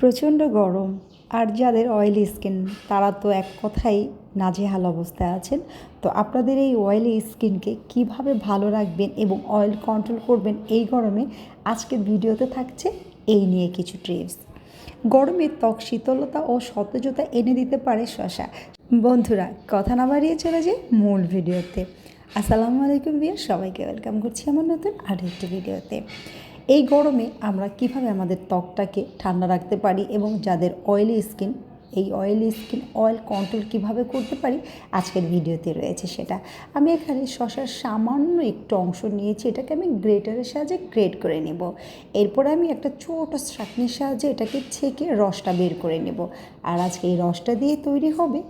প্রচণ্ড গরম আর যাদের অয়েলি স্কিন তারা তো এক কথাই নাজেহাল অবস্থায় আছেন। তো আপনাদের এই অয়েলি স্কিনকে কীভাবে ভালো রাখবেন এবং অয়েল কন্ট্রোল করবেন এই গরমে আজকের ভিডিওতে থাকছে এই নিয়ে কিছু ট্রিপস গরমে ত্বক শীতলতা ও সতেজতা এনে দিতে পারে শশা। বন্ধুরা, কথা না বাড়িয়ে চলে যায় মূল ভিডিওতে। আসসালামু আলাইকুম বিয়া সবাইকে ওয়েলকাম করছি আমার নতুন আরও একটি ভিডিওতে। এই গরমে আমরা কীভাবে আমাদের ত্বকটাকে ঠান্ডা রাখতে পারি এবং যাদের অয়েলি স্কিন এই অয়েলি স্কিন অয়েল কন্ট্রোল কীভাবে করতে পারি, আজকের ভিডিওতে রয়েছে সেটা। আমি এখানে শশার সামান্য একটু অংশ নিয়েছি, এটাকে আমি গ্রেটারের সাহায্যে গ্রেট করে নেব। এরপর আমি একটা ছোট ছাঁকনির সাহায্যে এটাকে ছেঁকে রসটা বের করে নেব। আর আজকে এই রসটা দিয়ে তৈরি হবে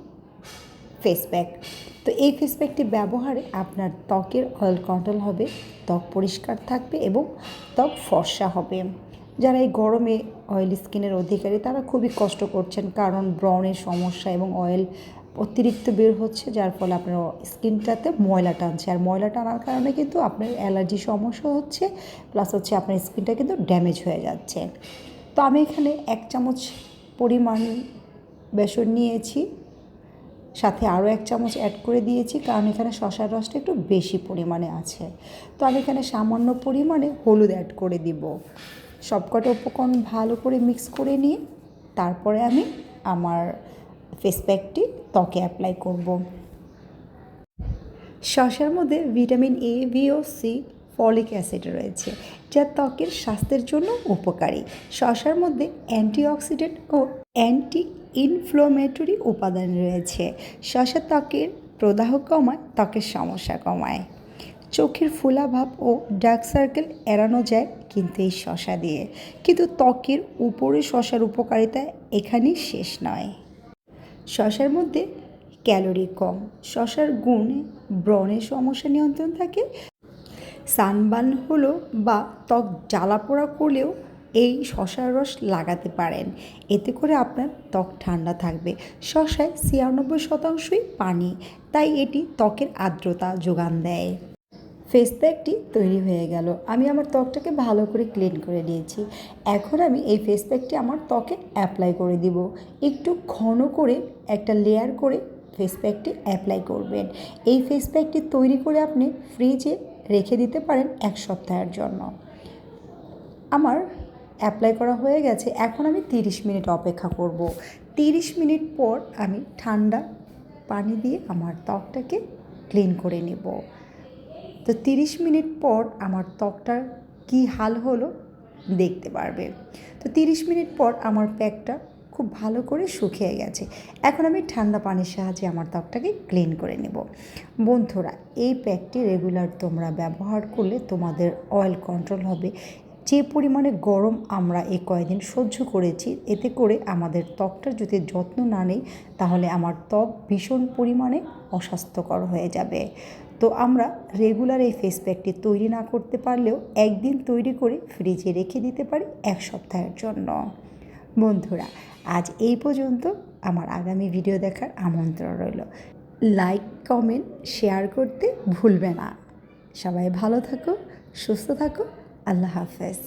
ফেস প্যাক তো এই ফেস প্যাকটি ব্যবহারে আপনার ত্বকের অয়েল কন্ট্রোল হবে, ত্বক পরিষ্কার থাকবে এবং ত্বক ফর্সা হবে। যারা এই গরমে অয়েল স্কিনের অধিকারী, তারা খুবই কষ্ট করছেন কারণ ব্রণের সমস্যা এবং অয়েল অতিরিক্ত বের হচ্ছে, যার ফলে আপনার স্কিনটাতে ময়লা টানছে। আর ময়লা টানার কারণে কিন্তু আপনার অ্যালার্জি সমস্যা হচ্ছে প্লাস হচ্ছে আপনার স্কিনটা কিন্তু ড্যামেজ হয়ে যাচ্ছে। তো আমি এখানে এক চামচ পরিমাণ বেসন নিয়েছি। সাথে আরও এক চামচ অ্যাড করে দিয়েছি, কারণ এখানে শশার রসটা একটু বেশি পরিমাণে আছে। তো আমি এখানে সামান্য পরিমাণে হলুদ অ্যাড করে দিব। সবকটা উপকরণ ভালো করে মিক্স করে নিয়ে, তারপরে আমি আমার ফেস প্যাকটি ত্বকে অ্যাপ্লাই করব। শশার মধ্যে ভিটামিন এ বি ও সি ফলিক অ্যাসিড রয়েছে, যা ত্বকের স্বাস্থ্যের জন্য উপকারী। শশার মধ্যে অ্যান্টিঅক্সিডেন্ট ও অ্যান্টি ইনফ্লোমেটরি উপাদান রয়েছে। শশা ত্বকের প্রদাহ কমায়, ত্বকের সমস্যা কমায়। চোখের ফোলাভাব ও ডার্ক সার্কেল এড়ানো যায় কিন্তু এই শশা দিয়ে। কিন্তু ত্বকের উপরে শশার উপকারিতা এখানেই শেষ নয়। শশার মধ্যে ক্যালোরি কম। শশার গুণ ব্রণের সমস্যা নিয়ন্ত্রণ থাকে। সানবার্ন হলো বা ত্বক জ্বালা পোড়া করলেও এই শশার রস লাগাতে পারেন। এতে করে আপনার ত্বক ঠান্ডা থাকবে। শশায় ছিয়ানব্বই শতাংশই পানি, তাই এটি ত্বকের আর্দ্রতা যোগান দেয়। ফেস প্যাকটি তৈরি হয়ে গেল। আমি আমার ত্বকটাকে ভালো করে ক্লিন করে নিয়েছি। এখন আমি এই ফেস প্যাকটি আমার ত্বকে অ্যাপ্লাই করে দিব। একটু ঘন করে একটা লেয়ার করে ফেস প্যাকটি অ্যাপ্লাই করবেন। এই ফেস প্যাকটি তৈরি করে আপনি ফ্রিজে রেখে দিতে পারেন এক সপ্তাহের জন্য। আমার অ্যাপ্লাই করা হয়ে গেছে। এখন আমি তিরিশ মিনিট অপেক্ষা করব। তিরিশ মিনিট পর আমি ঠান্ডা পানি দিয়ে আমার ত্বকটাকে ক্লিন করে নেব। তো তিরিশ মিনিট পর আমার ত্বকটার কী হাল হলো দেখতে পারবে। তো তিরিশ মিনিট পর আমার প্যাকটা খুব ভালো করে শুকিয়ে গেছে। এখন আমি ঠান্ডা পানির সাহায্যে আমার ত্বকটাকে ক্লিন করে নেব। বন্ধুরা, এই প্যাকটি রেগুলার তোমরা ব্যবহার করলে তোমাদের অয়েল কন্ট্রোল হবে যে পরিমাণে গরম আমরা এই কয়েকদিন সহ্য করেছি, এতে করে আমাদের ত্বকটার যদি যত্ন না নেই, তাহলে আমার ত্বক ভীষণ পরিমাণে অস্বাস্থ্যকর হয়ে যাবে। তো আমরা রেগুলার এই ফেস প্যাকটি তৈরি না করতে পারলেও একদিন তৈরি করে ফ্রিজে রেখে দিতে পারি এক সপ্তাহের জন্য। বন্ধুরা, আজ এই পর্যন্ত আমার আগামী ভিডিও দেখার আমন্ত্রণ রইল। লাইক কমেন্ট শেয়ার করতে ভুলবে না। সবাই ভালো থাকো, সুস্থ থাকো আল্লাহ হাফেজ।